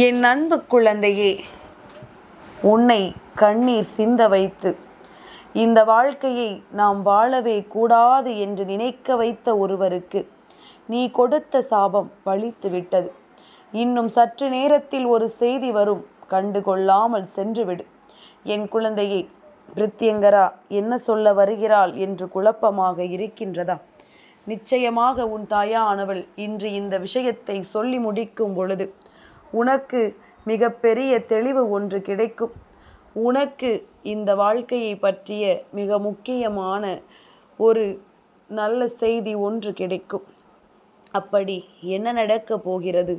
என் அன்பு குழந்தையே உன்னை கண்ணீர் சிந்த வைத்து இந்த வாழ்க்கையை நாம் வாழவே கூடாது என்று நினைக்க வைத்த ஒருவருக்கு நீ கொடுத்த சாபம் பழித்து விட்டது. இன்னும் சற்று நேரத்தில் ஒரு செய்தி வரும் கண்டு கொள்ளாமல் சென்றுவிடு என் குழந்தையே பிரித்தியங்கரா என்ன சொல்ல வருகிறாள் என்று குழப்பமாக இருக்கின்றதா? நிச்சயமாக உன் தாயானவள் இன்று இந்த விஷயத்தை சொல்லி முடிக்கும் பொழுது உனக்கு மிகப்பெரிய தெளிவு ஒன்று கிடைக்கும். உனக்கு இந்த வாழ்க்கையை பற்றிய மிக முக்கியமான ஒரு நல்ல செய்தி ஒன்று கிடைக்கும். அப்படி என்ன நடக்கப் போகிறது?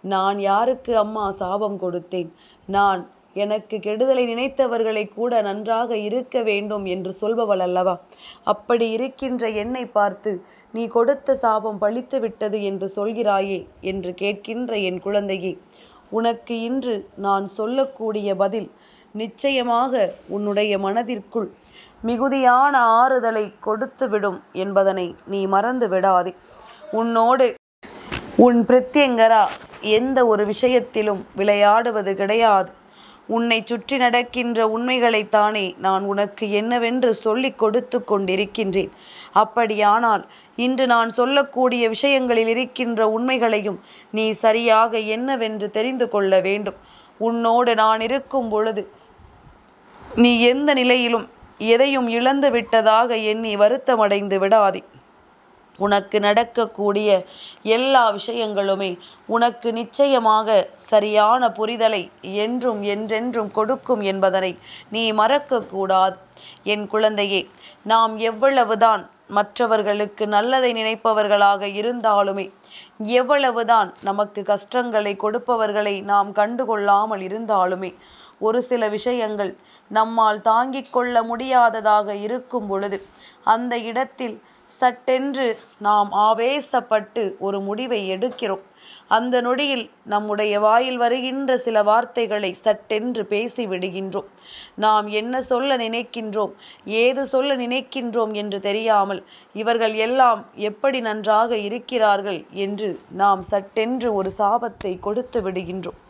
நான் யாருக்கு அம்மா சாபம் கொடுத்தேன்? நான் எனக்கு கெடுதலை நினைத்தவர்களை கூட நன்றாக இருக்க வேண்டும் என்று சொல்பவள் அல்லவா? அப்படி இருக்கின்ற என்னை பார்த்து நீ கொடுத்த சாபம் பழித்து விட்டது என்று சொல்கிறாயே என்று கேட்கின்ற என் குழந்தையே உனக்கு இன்று நான் சொல்லக்கூடிய பதில் நிச்சயமாக உன்னுடைய மனதிற்குள் மிகுதியான ஆறுதலை கொடுத்துவிடும் என்பதனை நீ மறந்து விடாதே. உன்னோடு உன் பிரத்யங்கரா எந்த ஒரு விஷயத்திலும் விளையாடுவது கிடையாது. உன்னை சுற்றி நடக்கின்ற உண்மைகளைத்தானே நான் உனக்கு என்னவென்று சொல்லிக் கொடுத்து கொண்டிருக்கின்றேன். அப்படியானால் இன்று நான் சொல்லக்கூடிய விஷயங்களில் இருக்கின்ற உண்மைகளையும் நீ சரியாக என்னவென்று தெரிந்து கொள்ள வேண்டும். உன்னோடு நான் இருக்கும் பொழுது நீ எந்த நிலையிலும் எதையும் இழந்து விட்டதாக எண்ணி வருத்தமடைந்து விடாதே. உனக்கு நடக்கக்கூடிய எல்லா விஷயங்களுமே உனக்கு நிச்சயமாக சரியான புரிதலை என்றும் என்றென்றும் கொடுக்கும் என்பதனை நீ மறக்கக்கூடாது. என் குழந்தையே நாம் எவ்வளவுதான் மற்றவர்களுக்கு நல்லதை நினைப்பவர்களாக இருந்தாலுமே எவ்வளவுதான் நமக்கு கஷ்டங்களை கொடுப்பவர்களை நாம் கண்டுகொள்ளாமல் இருந்தாலுமே ஒரு சில விஷயங்கள் நம்மால் தாங்கிக் கொள்ள முடியாததாக இருக்கும் பொழுது அந்த இடத்தில் சட்டென்று நாம் ஆவேசப்பட்டு ஒரு முடிவை எடுக்கிறோம். அந்த நொடியில் நம்முடைய வாயில் வருகின்ற சில வார்த்தைகளை சட்டென்று பேசி விடுகின்றோம். நாம் என்ன சொல்ல நினைக்கின்றோம் ஏது சொல்ல நினைக்கின்றோம் என்று தெரியாமல் இவர்கள் எல்லாம் எப்படி நன்றாக இருக்கிறார்கள் என்று நாம் சட்டென்று ஒரு சாபத்தை கொடுத்து விடுகின்றோம்.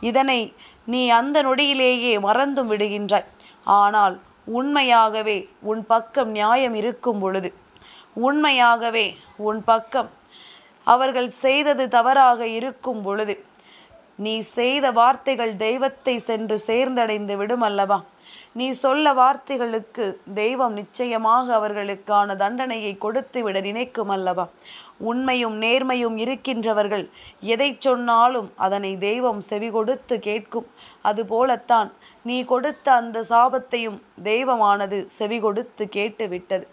இதனை நீ அந்த நொடியிலேயே மறந்தும் விடுகின்றாய். ஆனால் உண்மையாகவே உன் பக்கம் நியாயம் இருக்கும் பொழுது உண்மையாகவே உன் பக்கம். அவர்கள் செய்தது தவறாக இருக்கும் பொழுது நீ செய்த வார்த்தைகள் தெய்வத்தை சென்று சேர்ந்தடைந்து விடும் அல்லவா? நீ சொல்ல வார்த்தைகளுக்கு தெய்வம் நிச்சயமாக அவர்களுக்கான தண்டனையை கொடுத்து விட நினைக்கும் அல்லவா? உண்மையும் நேர்மையும் இருக்கின்றவர்கள் எதை சொன்னாலும் அதனை தெய்வம் செவி கொடுத்து கேட்கும். அதுபோலத்தான் நீ கொடுத்த அந்த சாபத்தையும் தெய்வமானது செவி கொடுத்து கேட்டு விட்டது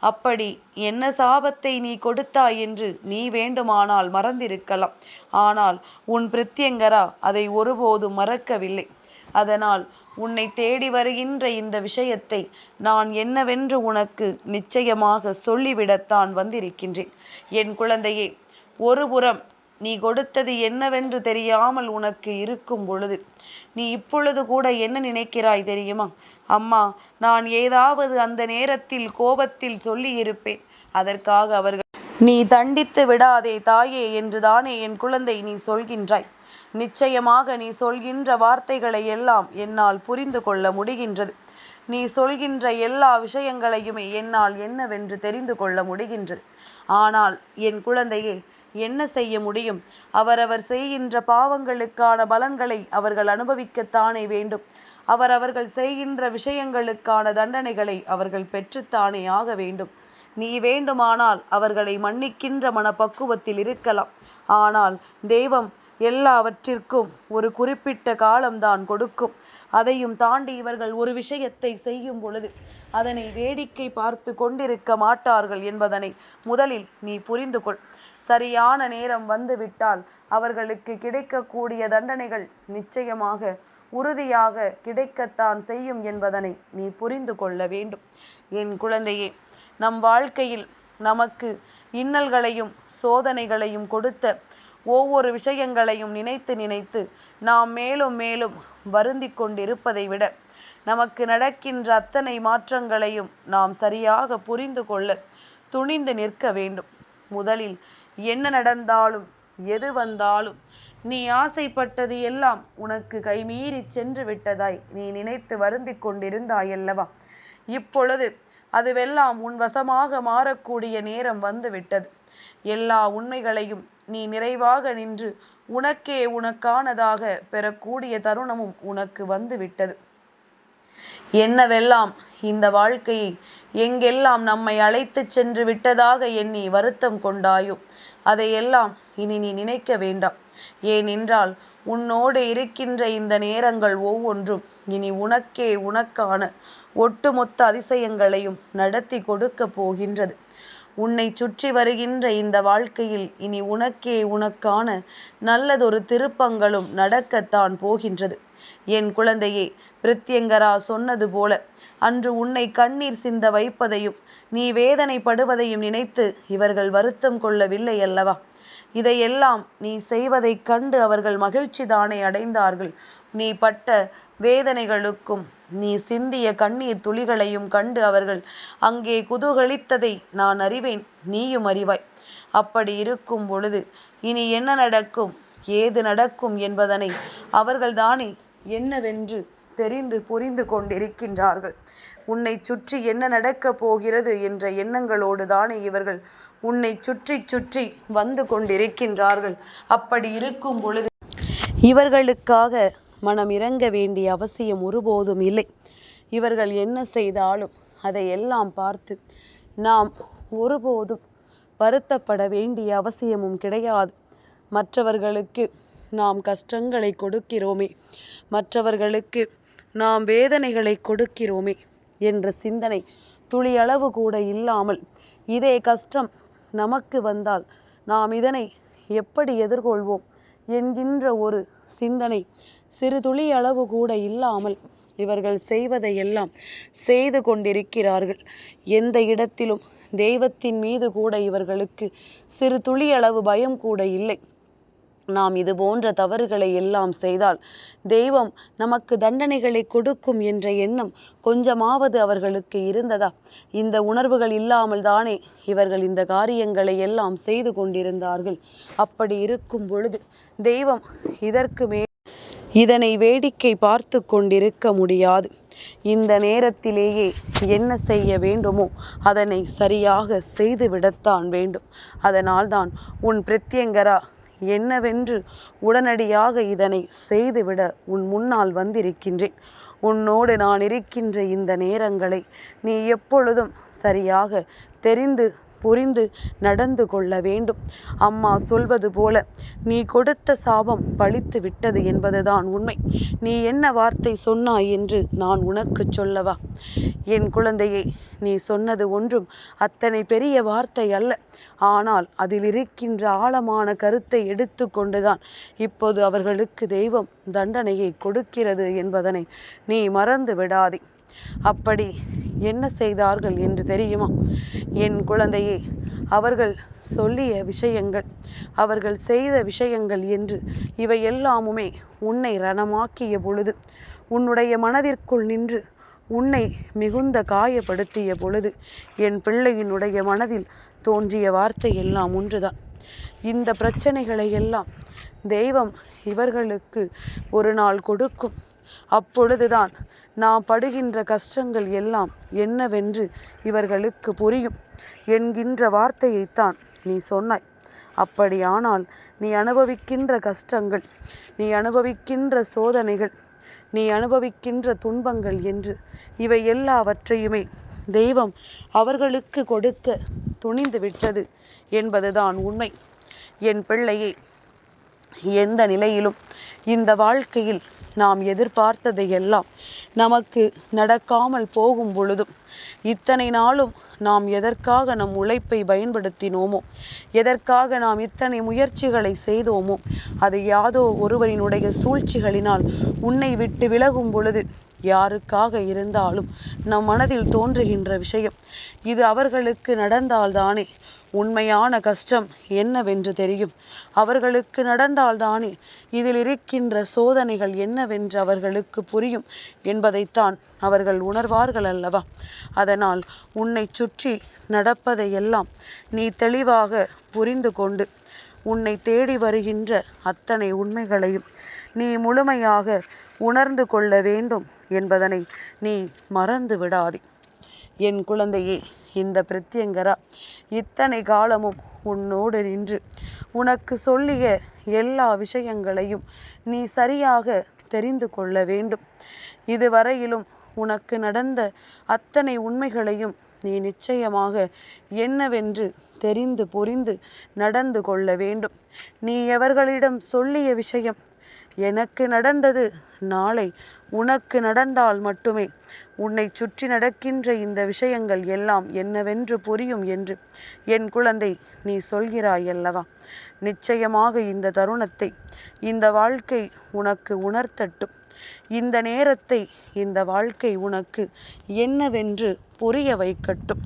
அப்படி என்ன சாபத்தை நீ கொடுத்தாய் என்று நீ வேண்டுமானால் மறந்திருக்கலாம். ஆனால் உன் பிரித்யங்கரா அதை ஒருபோதும் மறக்கவில்லை. அதனால் உன்னை தேடி வருகின்ற இந்த விஷயத்தை நான் என்னவென்று உனக்கு நிச்சயமாக சொல்லிவிடத்தான் வந்திருக்கின்றேன். என் குழந்தையே ஒருபுறம் நீ கொடுத்தது என்னவென்று தெரியாமல் உனக்கு இருக்கும் பொழுது நீ இப்பொழுது கூட என்ன நினைக்கிறாய் தெரியுமா? அம்மா நான் ஏதாவது அந்த நேரத்தில் கோபத்தில் சொல்லி இருப்பேன் அதற்காக அவர்கள் நீ தண்டித்து விடாதே தாயே என்று தானே என் குழந்தை நீ சொல்கின்றாய். நிச்சயமாக நீ சொல்கின்ற வார்த்தைகளை எல்லாம் என்னால் புரிந்து கொள்ள முடிகின்றது. நீ சொல்கின்ற எல்லா விஷயங்களையுமே என்னால் என்னவென்று தெரிந்து கொள்ள முடிகின்றது. ஆனால் என் குழந்தையே என்ன செய்ய முடியும்? அவரவர் செய்கின்ற பாவங்களுக்கான பலன்களை அவர்கள் அனுபவிக்கத்தானே வேண்டும். அவரவர்கள் செய்கின்ற விஷயங்களுக்கான தண்டனைகளை அவர்கள் பெற்றுத்தானே ஆக வேண்டும். நீ வேண்டுமானால் அவர்களை மன்னிக்கின்ற மனப்பக்குவத்தில் இருக்கலாம். ஆனால் தெய்வம் எல்லாவற்றிற்கும் ஒரு குறிப்பிட்ட காலம்தான் கொடுக்கும். அதையும் தாண்டி இவர்கள் ஒரு விஷயத்தை செய்யும் பொழுது அதனை வேடிக்கை பார்த்து கொண்டிருக்க மாட்டார்கள் என்பதனை முதலில் நீ புரிந்து கொள் சரியான நேரம் வந்துவிட்டால் அவர்களுக்கு கிடைக்கக்கூடிய தண்டனைகள் நிச்சயமாக உறுதியாக கிடைக்கத்தான் செய்யும் என்பதனை நீ புரிந்து கொள்ள வேண்டும். என் குழந்தையே நம் வாழ்க்கையில் நமக்கு இன்னல்களையும் சோதனைகளையும் கொடுத்த ஒவ்வொரு விஷயங்களையும் நினைத்து நினைத்து நாம் மேலும் மேலும் வருந்தி கொண்டிருப்பதை விட நமக்கு நடக்கின்ற அத்தனை மாற்றங்களையும் நாம் சரியாக புரிந்து கொள்ள துணிந்து நிற்க வேண்டும். முதலில் என்ன நடந்தாலும் எது வந்தாலும் நீ ஆசைப்பட்டது எல்லாம் உனக்கு கைமீறி சென்று விட்டதாய். நீ நினைத்து வருந்திக் கொண்டிருந்தாயல்லவா? இப்பொழுது அதுவெல்லாம் உன் வசமாக மாறக்கூடிய நேரம் வந்து விட்டது எல்லா உண்மைகளையும் நீ நிறைவாக நின்று உனக்கே உனக்கானதாக பெறக்கூடிய தருணமும் உனக்கு வந்து விட்டது என்னவெல்லாம் இந்த வாழ்க்கையை எங்கெல்லாம் நம்மை அழைத்துச் சென்று விட்டதாக எண்ணி வருத்தம் கொண்டாயோ அதையெல்லாம் இனி நீ நினைக்க வேண்டாம். ஏனென்றால் உன்னோடு இருக்கின்ற இந்த நேரங்கள் ஒவ்வொன்றும் இனி உனக்கே உனக்கான ஒட்டுமொத்த அதிசயங்களையும் நடத்தி கொடுக்க போகின்றது. உன்னை சுற்றி வருகின்ற இந்த வாழ்க்கையில் இனி உனக்கே உனக்கான நல்லதொரு திருப்பங்களும் நடக்கத்தான் போகின்றது. என் குழந்தையே பிரித்யங்கரா சொன்னது போல. அன்று உன்னை கண்ணீர் சிந்த வைப்பதையும் நீ வேதனைப்படுவதையும் நினைத்து இவர்கள் வருத்தம் கொள்ளவில்லை அல்லவா? இதையெல்லாம் நீ செய்வதைக் கண்டு அவர்கள் மகிழ்ச்சி தானே அடைந்தார்கள். நீ பட்ட வேதனைகளுக்கும் நீ சிந்திய கண்ணீர் துளிகளையும் கண்டு அவர்கள் அங்கே குதூகலித்ததை நான் அறிவேன் நீயும் அறிவாய். அப்படி இருக்கும் பொழுது இனி என்ன நடக்கும் ஏது நடக்கும் என்பதனை அவர்கள்தானே என்னவென்று தெரிந்து புரிந்து கொண்டிருக்கின்றார்கள். உன்னை சுற்றி என்ன நடக்கப் போகிறது என்ற எண்ணங்களோடு தானே இவர்கள் உன்னை சுற்றி சுற்றி வந்து கொண்டிருக்கின்றார்கள். அப்படி இருக்கும் பொழுது இவர்களுக்காக மனம் இறங்க வேண்டிய அவசியம் ஒருபோதும் இல்லை. இவர்கள் என்ன செய்தாலும் அதை எல்லாம் பார்த்து நாம் ஒருபோதும் வருத்தப்பட வேண்டிய அவசியமும் கிடையாது. மற்றவர்களுக்கு நாம் கஷ்டங்களை கொடுக்கிறோமே. மற்றவர்களுக்கு நாம் வேதனைகளை கொடுக்கிறோமே என்ற சிந்தனை துளியளவு கூட இல்லாமல் இதே கஷ்டம் நமக்கு வந்தால் நாம் இதனை எப்படி எதிர்கொள்வோம் என்கின்ற ஒரு சிந்தனை சிறு துளி அளவு கூட இல்லாமல் இவர்கள் செய்வதையெல்லாம் செய்து கொண்டிருக்கிறார்கள். எந்த இடத்திலும் தெய்வத்தின் மீது கூட இவர்களுக்கு சிறு துளி அளவு பயம் கூட இல்லை. நாம் இது போன்ற தவறுகளை எல்லாம் செய்தால் தெய்வம் நமக்கு தண்டனைகளை கொடுக்கும் என்ற எண்ணம் கொஞ்சமாவது அவர்களுக்கு இருந்ததா? இந்த உணர்வுகள் இல்லாமல் தானே இவர்கள் இந்த காரியங்களை எல்லாம் செய்து கொண்டிருந்தார்கள். அப்படி இருக்கும் பொழுது தெய்வம் இதற்கு மே இதனை வேடிக்கை பார்த்து கொண்டிருக்க முடியாது. இந்த நேரத்திலேயே என்ன செய்ய வேண்டுமோ அதனை சரியாக செய்துவிடத்தான் வேண்டும். அதனால்தான் உன் பிரத்யங்கரா என்னவென்று உடனடியாக இதனை செய்துவிட உன் முன்னால் வந்திருக்கின்றேன். உன்னோடு நான் இருக்கின்ற இந்த நேரங்களை நீ எப்பொழுதும் சரியாக தெரிந்து புரிந்து நடந்து கொள்ள வேண்டும். அம்மா சொல்வது போல நீ கொடுத்த சாபம் பழித்து விட்டது என்பதுதான் உண்மை. நீ என்ன வார்த்தை சொன்னாய் என்று நான் உனக்கு சொல்லவா? என் குழந்தையை நீ சொன்னது ஒன்றும் அத்தனை பெரிய வார்த்தை அல்ல. ஆனால் அதில் இருக்கின்ற ஆழமான கருத்தை எடுத்துக்கொண்டுதான் இப்போது அவர்களுக்கு தெய்வம் தண்டனையை கொடுக்கிறது என்பதனை நீ மறந்து விடாதே. அப்படி என்ன செய்தார்கள் என்று தெரியுமா? என் குழந்தையே அவர்கள் சொல்லிய விஷயங்கள் அவர்கள் செய்த விஷயங்கள் என்று இவை எல்லாமுமே உன்னை ரணமாக்கிய பொழுது உன்னுடைய மனதிற்குள் நின்று உன்னை மிகுந்த காயப்படுத்திய பொழுது என் பிள்ளையினுடைய மனதில் தோன்றிய வார்த்தை எல்லாம் ஒன்றுதான். இந்த பிரச்சனைகளை எல்லாம் தெய்வம் இவர்களுக்கு ஒரு நாள் கொடுக்கும். அப்பொழுதுதான் நாம் படுகின்ற கஷ்டங்கள் எல்லாம் என்னவென்று இவர்களுக்கு புரியும். என்கின்ற வார்த்தையைத்தான் நீ சொன்னாய். அப்படியானால் நீ அனுபவிக்கின்ற கஷ்டங்கள் நீ அனுபவிக்கின்ற சோதனைகள் நீ அனுபவிக்கின்ற துன்பங்கள் என்று இவை எல்லாவற்றையுமே தெய்வம் அவர்களுக்கு கொடுக்க துணிந்து விட்டது என்பதுதான் உண்மை. என் பிள்ளையை எந்த நிலையிலும் இந்த வாழ்க்கையில் நாம் எதிர்பார்த்ததை எல்லாம் நமக்கு நடக்காமல் போகும் பொழுதும் இத்தனை நாளும் நாம் எதற்காக நம் உழைப்பை பயன்படுத்தினோமோ எதற்காக நாம் இத்தனை முயற்சிகளை செய்தோமோ அது யாதோ ஒருவரினுடைய சூழ்ச்சிகளினால் உன்னை விட்டு விலகும் பொழுது யாருக்காக இருந்தாலும் நம் மனதில் தோன்றுகின்ற விஷயம் இது அவர்களுக்கு நடந்தால்தானே உண்மையான கஷ்டம் என்னவென்று தெரியும். அவர்களுக்கு நடந்தால்தானே இதில் இருக்கின்ற சோதனைகள் என்னவென்று அவர்களுக்கு புரியும் என்பதைத்தான் அவர்கள் உணர்வார்கள் அல்லவா? அதனால் உன்னை சுற்றி நடப்பதையெல்லாம் நீ தெளிவாக புரிந்து கொண்டு உன்னை தேடி வருகின்ற அத்தனை உண்மைகளையும் நீ முழுமையாக உணர்ந்து கொள்ள வேண்டும் என்பதனை நீ மறந்து விடாதே. என் குழந்தையே இந்த பிரத்யங்கரா இத்தனை காலமும் உன்னோடு நின்று உனக்கு சொல்லிய எல்லா விஷயங்களையும் நீ சரியாக தெரிந்து கொள்ள வேண்டும். இதுவரையிலும் உனக்கு நடந்த அத்தனை உண்மைகளையும் நீ நிச்சயமாக என்னவென்று தெரிந்து புரிந்து நடந்து கொள்ள வேண்டும். நீ எவர்களிடம் சொல்லிய விஷயம் எனக்கு நடந்தது நாளை உனக்கு நடந்தால் மட்டுமே. உன்னை சுற்றி நடக்கின்ற இந்த விஷயங்கள் எல்லாம் என்னவென்று புரியும் என்று என் குழந்தை நீ சொல்கிறாய் அல்லவா? நிச்சயமாக இந்த தருணத்தை இந்த வாழ்க்கை உனக்கு உணர்த்தட்டும். இந்த நேரத்தை இந்த வாழ்க்கை உனக்கு என்னவென்று புரிய வைக்கட்டும்.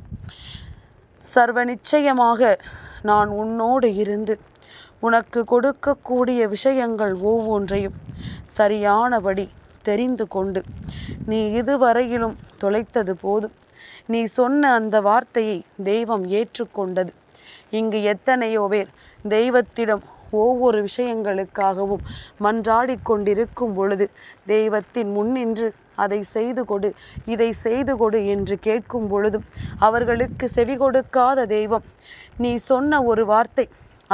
சர்வ நிச்சயமாக நான் உன்னோடு இருந்து உனக்கு கொடுக்கக்கூடிய விஷயங்கள் ஒவ்வொன்றையும் சரியானபடி தெரிந்து கொண்டு நீ இதுவரையிலும் தொலைத்தது போதும். நீ சொன்ன அந்த வார்த்தையை தெய்வம் ஏற்றுக்கொண்டது. இங்கு எத்தனையோ பேர் தெய்வத்திடம் ஒவ்வொரு விஷயங்களுக்காகவும் மன்றாடி கொண்டிருக்கும் பொழுது தெய்வத்தின் முன்னின்று அதை செய்து கொடு இதை செய்து கொடு என்று கேட்கும் பொழுதும் அவர்களுக்கு செவி கொடுக்காத தெய்வம் நீ சொன்ன ஒரு வார்த்தை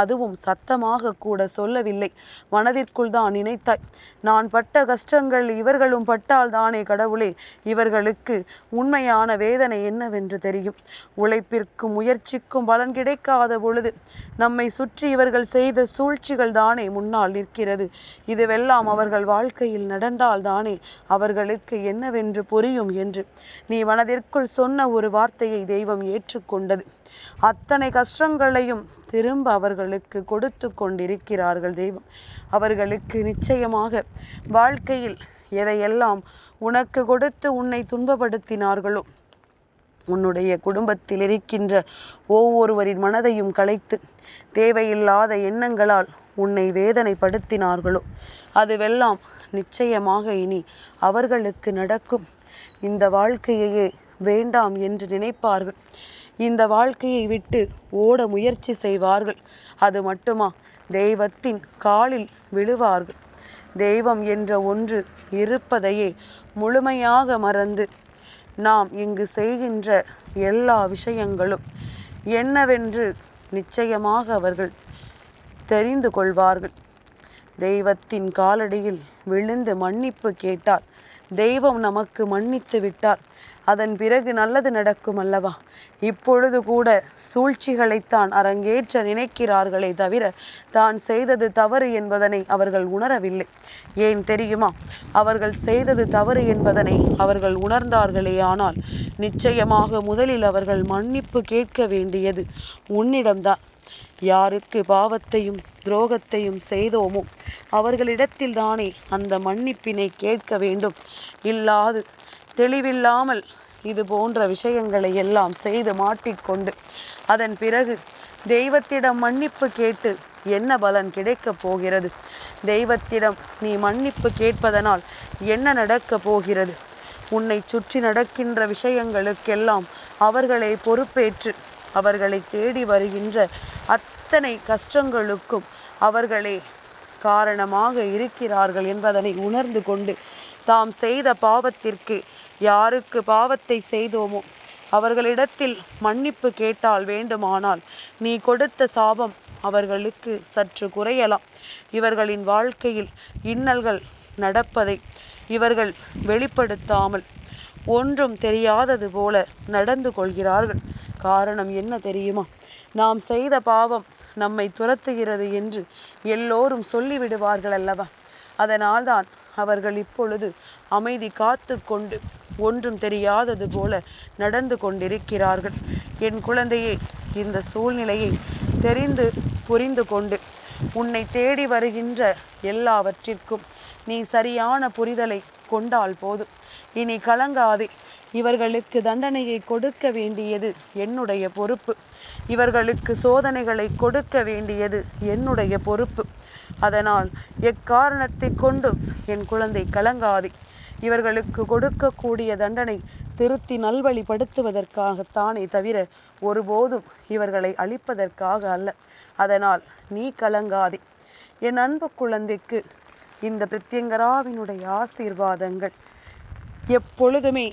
அதுவும் சத்தமாக கூட சொல்லவில்லை. மனதிற்குள் தான் நினைத்தாய். நான் பட்ட கஷ்டங்கள் இவர்களும் பட்டால் தானே கடவுளே. இவர்களுக்கு உண்மையான வேதனை என்னவென்று தெரியும். உழைப்பிற்கும் முயற்சிக்கும் பலன் கிடைக்காத பொழுது நம்மை சுற்றி இவர்கள் செய்த சூழ்ச்சிகள் தானே முன்னால் நிற்கிறது. இதுவெல்லாம் அவர்கள் வாழ்க்கையில் நடந்தால் தானே அவர்களுக்கு என்னவென்று புரியும் என்று. நீ மனதிற்குள் சொன்ன ஒரு வார்த்தையை தெய்வம் ஏற்றுக்கொண்டது. அத்தனை கஷ்டங்களையும் திரும்ப அவர்கள் அவர்களுக்கு கொடுத்து கொண்டிருக்கிறார்கள் தெய்வம். அவர்களுக்கு நிச்சயமாக வாழ்க்கையில் எதையெல்லாம் உனக்கு கொடுத்து உன்னை துன்பப்படுத்தினார்களோ உன்னுடைய குடும்பத்தில் இருக்கின்ற ஒவ்வொருவரின் மனதையும் கலைத்து தேவையில்லாத எண்ணங்களால் உன்னை வேதனைப்படுத்தினார்களோ அதுவெல்லாம் நிச்சயமாக இனி அவர்களுக்கு நடக்கும். இந்த வாழ்க்கையையே வேண்டாம் என்று நினைப்பார்கள். இந்த வாழ்க்கையை விட்டு ஓட முயற்சி செய்வார்கள். அது மட்டுமா? தெய்வத்தின் காலில் விழுவார்கள். தெய்வம் என்ற ஒன்று இருப்பதையே முழுமையாக மறந்து நாம் இங்கு செய்கின்ற எல்லா விஷயங்களும் என்னவென்று நிச்சயமாக அவர்கள் தெரிந்து கொள்வார்கள். தெய்வத்தின் காலடியில் விழுந்து மன்னிப்பு கேட்டால் தெய்வம் நமக்கு மன்னித்து விட்டால் அதன் பிறகு நல்லது நடக்கும் அல்லவா? இப்பொழுது கூட சூழ்ச்சிகளைத்தான் அரங்கேற்ற நினைக்கிறார்களே தவிர தான் செய்தது தவறு என்பதனை அவர்கள் உணரவில்லை. ஏன் தெரியுமா? அவர்கள் செய்தது தவறு என்பதனை அவர்கள் உணர்ந்தார்களே ஆனால் நிச்சயமாக முதலில் அவர்கள் மன்னிப்பு கேட்க வேண்டியது உன்னிடம்தான். யாருக்கு பாவத்தையும் துரோகத்தையும் செய்தோமோ? அவர்களிடத்தில் தானே அந்த மன்னிப்பினை கேட்க வேண்டும். இல்லாது தெளிவில்லாமல் இது போன்ற விஷயங்களை எல்லாம் செய்து மாட்டிக்கொண்டு அதன் பிறகு தெய்வத்திடம் மன்னிப்பு கேட்டு என்ன பலன் கிடைக்கப் போகிறது? தெய்வத்திடம் நீ மன்னிப்பு கேட்பதனால் என்ன நடக்கப் போகிறது? உன்னை சுற்றி நடக்கின்ற விஷயங்களுக்கெல்லாம் அவர்களை பொறுப்பேற்று அவர்களை தேடி வருகின்ற அத்தனை கஷ்டங்களுக்கும் அவர்களே காரணமாக இருக்கிறார்கள் என்பதனை உணர்ந்து கொண்டு தாம் செய்த பாவத்திற்கு யாருக்கு பாவத்தை செய்தோமோ அவர்களிடத்தில் மன்னிப்பு கேட்டால் வேண்டுமானால் நீ கொடுத்த சாபம் அவர்களுக்கு சற்று குறையலாம். இவர்களின் வாழ்க்கையில் இன்னல்கள் நடப்பதை இவர்கள் வெளிப்படுத்தாமல் ஒன்றும் தெரியாதது போல நடந்து கொள்கிறார்கள். காரணம் என்ன தெரியுமா? நாம் செய்த பாவம் நம்மை துரத்துகிறது என்று எல்லோரும் சொல்லிவிடுவார்கள் அல்லவா அதனால்தான் அவர்கள் இப்பொழுது அமைதி காத்து கொண்டு ஒன்றும் தெரியாதது போல நடந்து கொண்டிருக்கிறார்கள். என் குழந்தையே இந்த சூழ்நிலையை தெரிந்து புரிந்து கொண்டு உன்னை தேடி வருகின்ற எல்லாவற்றிற்கும் நீ சரியான புரிதலை கொண்டால் போதும். இனி கலங்காதே. இவர்களுக்கு தண்டனையை கொடுக்க வேண்டியது என்னுடைய பொறுப்பு. இவர்களுக்கு சோதனைகளை கொடுக்க வேண்டியது என்னுடைய பொறுப்பு. அதனால் எக்காரணத்தை கொண்டும் என் குழந்தை கலங்காதே. இவர்களுக்கு கொடுக்கக்கூடிய தண்டனை திருத்தி நல்வழிப்படுத்துவதற்காகத்தானே தவிர ஒருபோதும் இவர்களை அழிப்பதற்காக அல்ல. அதனால் நீ கலங்காதே. என் அன்பு குழந்தைக்கு இந்த பிரத்யங்கராவினுடைய ஆசீர்வாதங்கள் எப்பொழுதுமே